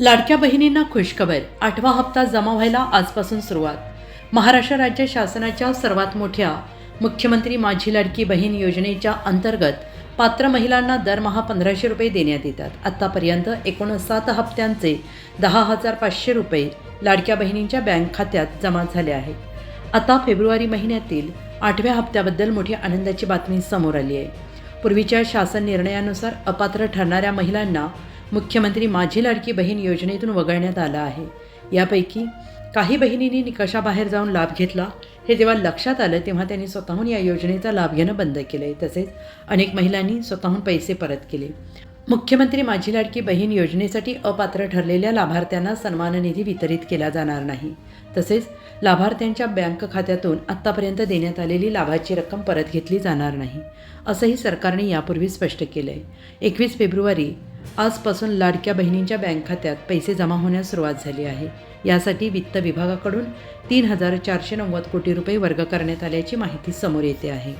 लाडक्या बहिणींना खुशखबर. आठवा हप्ता जमा व्हायला आजपासून सुरुवात. महाराष्ट्र राज्य शासनाच्या सर्वात मोठ्या मुख्यमंत्री माझी लाडकी बहीण योजनेच्या अंतर्गत पात्र महिलांना दरमहा पंधराशे रुपये देण्यात येतात. आत्तापर्यंत एकूण सात हप्त्यांचे दहा हजार पाचशे रुपये लाडक्या बहिणींच्या बँक खात्यात जमा झाले आहेत. आता फेब्रुवारी महिन्यातील आठव्या हप्त्याबद्दल मोठी आनंदाची बातमी समोर आली आहे. पूर्वीच्या शासन निर्णयानुसार अपात्र ठरणाऱ्या महिलांना मुख्यमंत्री माझी लाडकी बहीण योजनेतून वगळण्यात आलं आहे. यापैकी काही बहिणींनी निकषाबाहेर जाऊन लाभ घेतला. हे जेव्हा लक्षात आलं तेव्हा त्यांनी स्वतःहून या योजनेचा लाभ घेणं बंद केले तसेच अनेक महिलांनी स्वतःहून पैसे परत केले. मुख्यमंत्री माझी लाडकी बहीण योजनेसाठी अपात्र ठरलेल्या लाभार्थ्यांना सन्मान निधी वितरित केला जाणार नाही. तसेच लाभार्थ्यांच्या बँक खात्यातून आत्तापर्यंत देण्यात आलेली लाभाची रक्कम परत घेतली जाणार नाही असंही सरकारने यापूर्वी स्पष्ट केलं आहे एकवीस फेब्रुवारी आजपासून लाडक्या बहिणींच्या बँक खात्यात पैसे जमा होण्यास सुरुवात झाली आहे. यासाठी वित्त विभागाकडून तीन हजार चारशे नव्वद कोटी रुपये वर्ग करण्यात आल्याची माहिती समोर येते आहे.